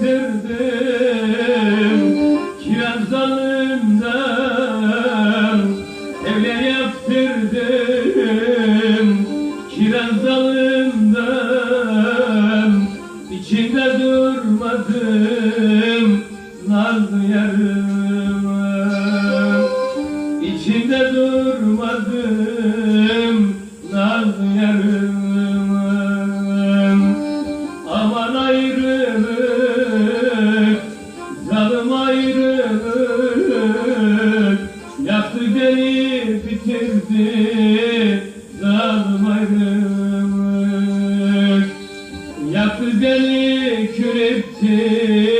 getirdim Kiraz dalından evler yaptırdım. Kiraz dalından içinde durmadım. Nazlı yarıma içinde durmadım. Nazlı yarıma Yaktı beni bitirdi zalim ayrılık Yaktı beni kür etti.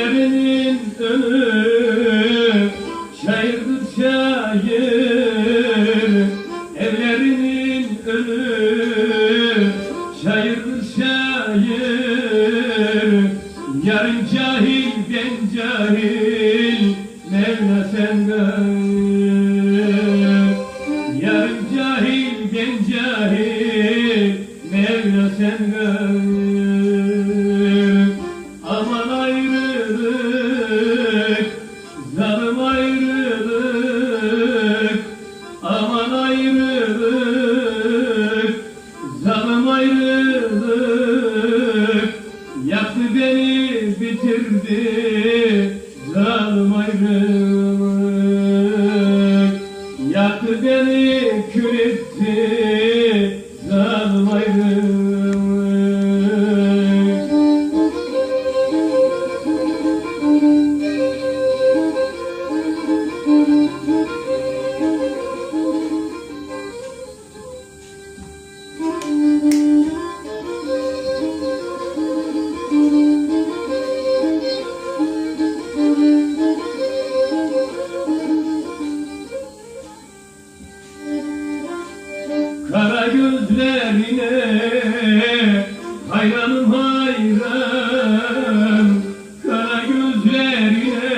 evinin önü Şehirdir şehir. Evlerinin önü Şehirdir şehir. Yarın cahil ben cahil Mevla senden. Yarın cahil ben cahil Mevla senden. Bitirdi gözlerine hayranım hayran. Kara gözlerine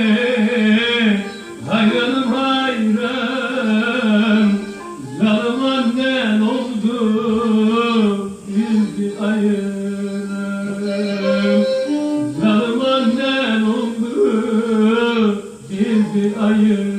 hayranım hayran. Zalim annen oldu bizi ayıran Zalim annen oldu bizi ayıran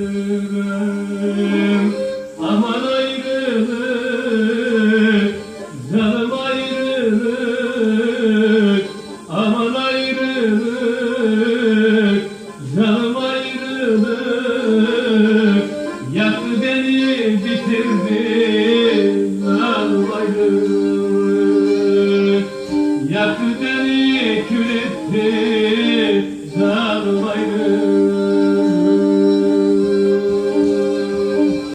yüzünden ayrılık Yaktı beni kül etti sarmayı